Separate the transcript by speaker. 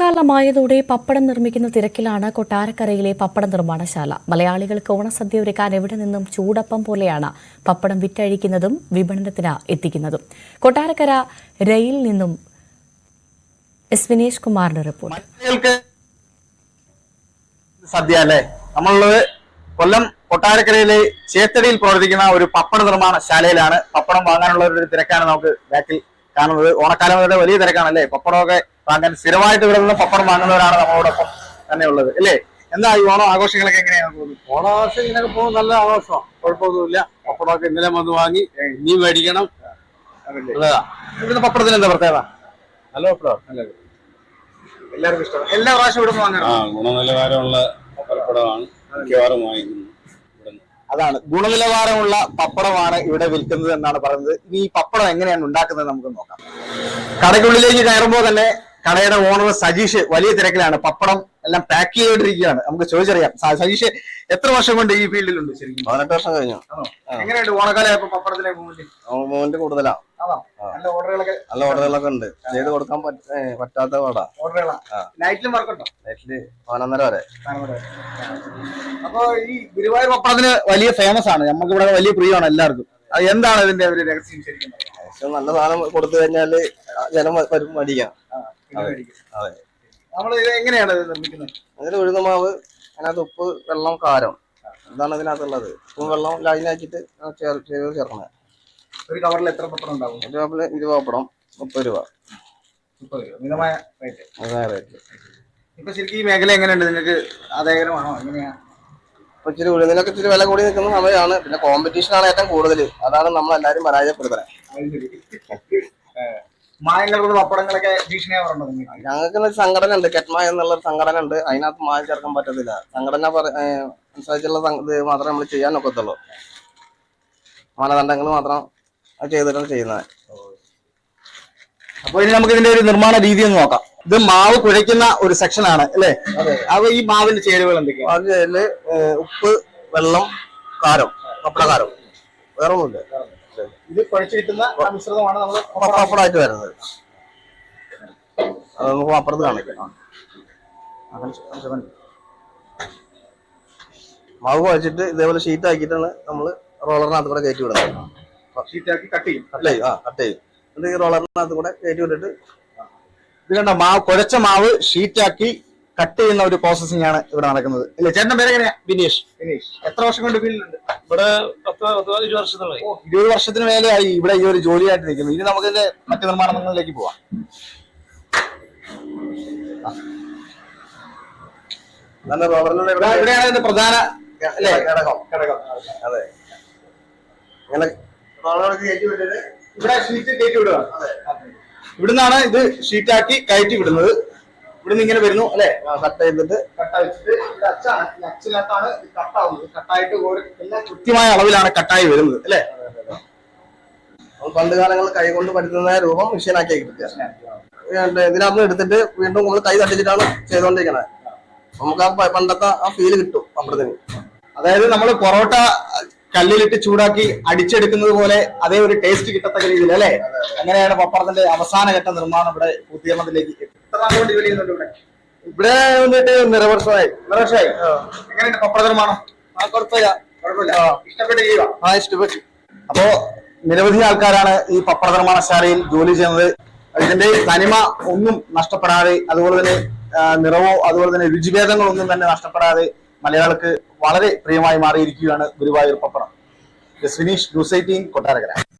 Speaker 1: ഓണക്കാലമായതോടെ പപ്പടം നിർമ്മിക്കുന്ന തിരക്കിലാണ് കൊട്ടാരക്കരയിലെ പപ്പട നിർമ്മാണശാല. മലയാളികൾക്ക് ഓണസദ്യ ഒരുക്കാൻ എവിടെ നിന്നും ചൂടപ്പം പോലെയാണ് പപ്പടം വിറ്റഴിക്കുന്നതും വിപണനത്തിന് എത്തിക്കുന്നതും. കൊട്ടാരക്കര രയിൽ നിന്നും എസ് വിനേഷ് കുമാറിന്റെ റിപ്പോർട്ട്.
Speaker 2: സദ്യ അല്ലേ? നമ്മളുള്ളത് കൊല്ലം കൊട്ടാരക്കരയിലെ ചേത്തടിയിൽ പ്രവർത്തിക്കുന്ന ഒരു പപ്പട നിർമ്മാണ ശാലയിലാണ് പപ്പടം വാങ്ങാനുള്ള ഒരു തിരക്കാണ് നമുക്ക് ബാക്കിൽ കാണുന്നത് ഓണക്കാലം വരെ വലിയ തിരക്കാണല്ലേ? പപ്പടമൊക്കെ വാങ്ങാൻ സ്ഥിരമായിട്ട് ഇവിടെ നിന്ന് പപ്പടം വാങ്ങുന്നവരാണ് നമ്മളോടൊപ്പം തന്നെ ഉള്ളത് അല്ലേ? എന്താ ഈ ഓണം ആഘോഷങ്ങളൊക്കെ എങ്ങനെയാണ് പോകുന്നത്?
Speaker 3: ഓണാഘോഷം ഇങ്ങനെയൊക്കെ പോകും നല്ല ആഘോഷമാണ് കുഴപ്പമൊന്നുമില്ല. പപ്പടമൊക്കെ ഇന്നലെ വന്ന് വാങ്ങി ഇനിയും മേടിക്കണം.
Speaker 2: ഇവിടുന്ന് പപ്പടത്തിന് എന്താ പ്രത്യേകത?
Speaker 3: നല്ല പപ്പടം
Speaker 2: എല്ലാവർക്കും ഇഷ്ടമാണ് എല്ലാ പ്രാവശ്യം ഇവിടെ വാങ്ങണം.
Speaker 4: ഗുണനിലവാരമുള്ള പപ്പടമാണ്. മിക്കവാറും വാങ്ങിക്കുന്നത്.
Speaker 2: അതാണ്. ഗുണനിലവാരമുള്ള പപ്പടമാണ് ഇവിടെ വിൽക്കുന്നത് എന്നാണ് പറയുന്നത്. ഇനി ഈ പപ്പടം എങ്ങനെയാണ് ഉണ്ടാക്കുന്നത് നമുക്ക് നോക്കാം. കടയ്ക്കുള്ളിലേക്ക് കയറുമ്പോൾ തന്നെ കടയുടെ ഓണർ സജീഷ് വലിയ തിരക്കിലാണ്. പപ്പടം എല്ലാം പാക്ക് ചെയ്തോണ്ടിരിക്കുകയാണ് നമുക്ക് ചോദിച്ചറിയാം. സജീഷ് എത്ര വർഷം കൊണ്ട് ഈ ഫീൽഡിലുണ്ട് ശരിക്കും?
Speaker 3: പതിനെട്ട് വർഷം കഴിഞ്ഞു?
Speaker 2: എങ്ങനെയുണ്ട് ഓണക്കാലം പപ്പടത്തിലെ
Speaker 3: മൂവ്മെന്റ് കൂടുതലാ.
Speaker 2: ആണോ? നല്ല ഓർഡറുകളൊക്കെ
Speaker 3: ഉണ്ട്. ചെയ്ത് കൊടുക്കാൻ പറ്റാത്ത പാടാ.
Speaker 2: ഓർഡറുകളാണ്
Speaker 3: ആ.
Speaker 2: നൈറ്റിലും വർക്കുണ്ടോ
Speaker 3: നൈറ്റിൽ പതിനൊന്നര വരെ.
Speaker 2: അപ്പൊ ഈ ഗുരുവായൂർ പപ്പടത്തിന് വലിയ ഫേമസ് ആണ്. നമുക്ക് ഇവിടെ വലിയ പ്രിയമാണ് എല്ലാവർക്കും. അത് എന്താണ് ഇതിന്റെ ഒരു രഹസ്യം ശരിക്കും
Speaker 3: നല്ല സാധനം കൊടുത്തു കഴിഞ്ഞാൽ ജനം വരും മേടിക്കാം. അതെ. അതെ.
Speaker 2: നമ്മൾ ഇത് എങ്ങനെയാണ് നിർമ്മിക്കുന്നത്?
Speaker 3: അതിൽ ഉഴുന്ന മാവ് അതിനകത്ത് ഉപ്പ് വെള്ളം കാരം. ഇതാണ് ഇതിനകത്തുള്ളത്. ഉപ്പും വെള്ളം ലൈനാക്കിയിട്ട് ചേർക്കണേ
Speaker 2: ഒരു കവറിൽ എത്ര പപ്പടം ഉണ്ടാവും?
Speaker 3: ഒരു കവറിൽ ഇരുപത് പപ്പടം മുപ്പത് രൂപ.
Speaker 2: മുപ്പത് രൂപ. മിതമായ റേറ്റ്
Speaker 3: അതാണ് റേറ്റ്
Speaker 2: ഇപ്പൊ ശരിക്കും ഈ മേഖല എങ്ങനെയുണ്ട്? നിങ്ങൾക്ക് ആദായകരമാണോ? എങ്ങനെയാ?
Speaker 3: ഇപ്പൊ ഇച്ചിരി ഉഴുന്നിനൊക്കെ ഇച്ചിരി വില കൂടി നിൽക്കുന്ന സമയമാണ്. പിന്നെ കോമ്പറ്റീഷൻ ആണ് ഏറ്റവും കൂടുതൽ അതാണ് നമ്മൾ എല്ലാരും പരാജയപ്പെടുത്തുന്നത്
Speaker 2: മായങ്ങൾ കൊണ്ട് പപ്പടങ്ങളൊക്കെ ഭീഷണിയാവാറുണ്ടോ
Speaker 3: ഞങ്ങൾക്ക് സംഘടന ഉണ്ട്. കെറ്റ്മായ എന്നുള്ള ഒരു സംഘടന ഉണ്ട്. അതിനകത്ത് മായ ചേർക്കാൻ പറ്റത്തില്ല. സംഘടന അനുസരിച്ചുള്ള ഇത് മാത്രമേ നമ്മൾ ചെയ്യാൻ ഒക്കത്തുള്ളൂ. മാനദണ്ഡങ്ങൾ മാത്രം അത് ചെയ്തിട്ടാണ് ചെയ്യുന്നത്.
Speaker 2: അപ്പൊ ഇനി നമുക്ക് ഇതിന്റെ ഒരു നിർമ്മാണ രീതി ഒന്ന് നോക്കാം. ഇത് മാവ് കുഴയ്ക്കുന്ന ഒരു സെക്ഷൻ ആണ് അല്ലേ? അപ്പൊ ഈ മാവിന്റെ ചേരുവകൾ എന്തൊക്കെയാണ്
Speaker 3: അതിൽ ഉപ്പ് വെള്ളം കാരം പപ്പടകാരം വേറെ ഒന്നുമില്ല
Speaker 2: ഇത് കുഴച്ചു കിട്ടുന്ന മിശ്രിതമാണ് നമ്മൾ
Speaker 3: പപ്പടായിട്ട് വരുന്നത്. അത് നമുക്ക് അപ്പുറത്ത് കാണിക്കാം. മാവ് കുഴച്ചിട്ട് ഇതേപോലെ ഷീറ്റ് ആക്കിയിട്ടാണ് നമ്മൾ റോളറിനകത്ത് കൂടെ കയറ്റി വിടുന്നത്.
Speaker 2: ഷീറ്റാക്കി കട്ട് ചെയ്യും.
Speaker 3: കട്ട് ചെയ്യും. ആ കട്ട് ചെയ്യും. എന്നിട്ട് ഈ റോളറിനകത്ത് കൂടെ കയറ്റി വിട്ടിട്ട്
Speaker 2: ഇത് കണ്ട മാവ് കുഴച്ച മാവ് ഷീറ്റാക്കി കട്ട് ചെയ്യുന്ന ഒരു പ്രോസസ്സിംഗ് ആണ് ഇവിടെ നടക്കുന്നത്. ഇല്ലേ ചേട്ടൻ പേര് എങ്ങനെയാ? ബിനീഷ് ബിനീഷ് എത്ര വർഷം കൊണ്ട് ഫീൽഡിലുണ്ട്?
Speaker 5: ഇവിടെ ഇരുപത് വർഷത്തോളമായി
Speaker 2: ഓ, ഇരുപത് വർഷത്തിന് മേലെയായി ഇവിടെ ഈ ഒരു ജോലിയായിട്ട് നിൽക്കുന്നു ഇനി നമുക്ക് ഇതിന്റെ മറ്റു നിർമ്മാണങ്ങളിലേക്ക് പോവാം.
Speaker 3: നല്ല റോളറിലൂടെ
Speaker 2: ഇവിടെ- ഇവിടെയാണ് ഇതിന്റെ പ്രധാന അല്ലേ
Speaker 3: ഘടകം.
Speaker 2: ഘടകം.
Speaker 3: അതെ. വിട്ടിട്ട്
Speaker 2: ഇവിടെ ഷീറ്റ് കയറ്റി വിടുക. ഇവിടുന്നാണ് ഇത് ഷീറ്റാക്കി കയറ്റി വിടുന്നത്. ഇവിടുന്ന് ഇങ്ങനെ വരുന്നു അല്ലെ?
Speaker 3: കട്ട് ചെയ്തിട്ട്.
Speaker 2: കട്ട വെച്ചിട്ട് ഇവിടെ അച്ചാണ്. അച്ചിനകത്താണ് കട്ടാവുന്നത് കട്ടായിട്ട് എല്ലാം കൃത്യമായ അളവിലാണ് കട്ടായി വരുന്നത് അല്ലെ?
Speaker 3: പണ്ട് കാലങ്ങളിൽ കൈ കൊണ്ട് പറ്റുന്ന രൂപം മെഷീനാക്കി ഇതിനകത്ത് എടുത്തിട്ട് വീണ്ടും നമ്മൾ കൈ തട്ടിച്ചിട്ടാണ് ചെയ്തുകൊണ്ടിരിക്കണത് നമുക്ക് ആ പണ്ടത്തെ ആ ഫീൽ കിട്ടും പപ്പടത്തിന്
Speaker 2: അതായത് നമ്മൾ പൊറോട്ട കല്ലിലിട്ട് ചൂടാക്കി അടിച്ചെടുക്കുന്നത് പോലെ അതേ ഒരു ടേസ്റ്റ് കിട്ടത്തക്ക രീതിയിൽ അല്ലെ? അങ്ങനെയാണ് പപ്പടത്തിന്റെ അവസാന ഘട്ട നിർമ്മാണം ഇവിടെ പൂർത്തീകരണത്തിലേക്ക് ഇവിടെ?
Speaker 3: വന്നിട്ട് നിറവർഷമായി
Speaker 2: നിരവർഷമായി വർഷമായി? എങ്ങനെയുണ്ട് പപ്പട നിർമ്മാണം?
Speaker 3: ആ കുഴപ്പമില്ല.
Speaker 2: കുഴപ്പമില്ല. ഇഷ്ടപ്പെട്ട് ചെയ്യുക
Speaker 3: ആ ഇഷ്ടപ്പെട്ടു.
Speaker 2: അപ്പോ നിരവധി ആൾക്കാരാണ് ഈ പപ്പട നിർമ്മാണശാലയിൽ ജോലി ചെയ്യുന്നത്. ഇതിന്റെ തനിമ ഒന്നും നഷ്ടപ്പെടാതെ അതുപോലെ തന്നെ നിറവോ അതുപോലെ തന്നെ രുചിഭേദങ്ങളൊന്നും തന്നെ നഷ്ടപ്പെടാതെ മലയാളിക്ക് വളരെ പ്രിയമായി മാറിയിരിക്കുകയാണ് ഗുരുവായൂർ പപ്പടം. News eighteen Kottarakkara